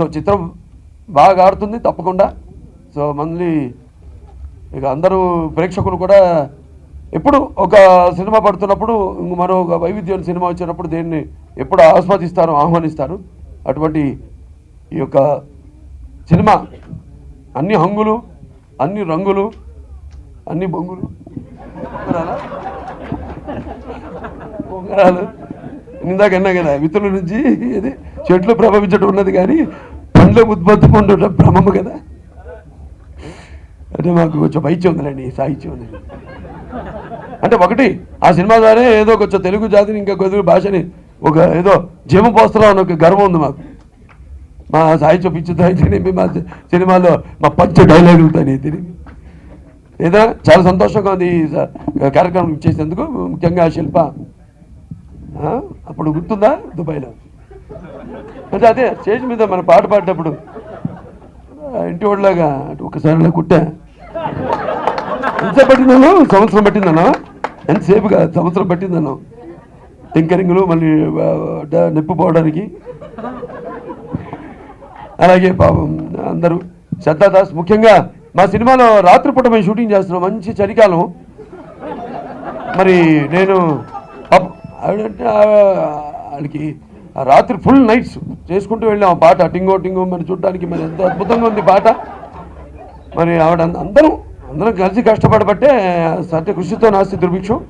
So చిత్రం బాగా ఆడుతుంది తప్పకుండా. సో మళ్ళీ ఇక అందరూ ప్రేక్షకులు కూడా ఎప్పుడు ఒక సినిమా పడుతున్నప్పుడు ఇంక మరో ఒక వైవిధ్యం సినిమా వచ్చినప్పుడు దేన్ని ఎప్పుడు ఆస్వాదిస్తారు ఆహ్వానిస్తారు. అటువంటి ఈ యొక్క సినిమా అన్ని హంగులు అన్ని రంగులు అన్ని బొంగులు బొంగరాలు ఇందాక అన్నా కదా విత్తుల నుంచి ఇది చెట్లు ప్రభావించడం ఉన్నది కానీ పండ్ల ఉత్పత్తి ఉండటం భ్రమము కదా? అంటే మాకు కొంచెం వైద్యం ఉందండి సాహిత్యం ఉందండి అంటే ఒకటి ఆ సినిమా ద్వారా ఏదో కొంచెం తెలుగు జాతిని ఇంకా కొద్దిగా భాషని ఒక ఏదో జీవం పోస్తున్నాం అని ఒక గర్వం ఉంది మాకు. మా సాహిత్యం పిచ్చి అయితేనేమి మా సినిమాలో మా పంచ డైలాగులతో తిరిగి ఏదో చాలా సంతోషంగా ఉంది ఈ కార్యక్రమం చేసేందుకు ముఖ్యంగా శిల్ప. అప్పుడు గుర్తుందా దుబాయ్లో? అంటే అదే స్టేజ్ మీద మనం పాట పాడేటప్పుడు ఇంటి వాళ్ళలాగా ఒకసారి ఇలా కుట్టా? ఎంత పట్టిందను సంవత్సరం పట్టిందన్నా? ఎంతసేపు కాదు సంవత్సరం పట్టిందను టింకరింగ్లు మళ్ళీ నొప్పి పోవడానికి. అలాగే పాపం అందరూ. శ్రద్ధాదాస్ ముఖ్యంగా మా సినిమాలో రాత్రిపూట మేము షూటింగ్ చేస్తున్నాం మంచి చలికాలం. మరి నేను పాపం వాళ్ళకి రాత్రి ఫుల్ నైట్స్ చేసుకుంటూ వెళ్ళాం. ఆ పాట టింగో టింగో మరి చూడడానికి మరి ఎంత అద్భుతంగా ఉంది పాట. మరి ఆవిడ అందరం అందరం కలిసి కష్టపడబట్టే సత్య కృషితో నాస్తి దుర్భిక్షం.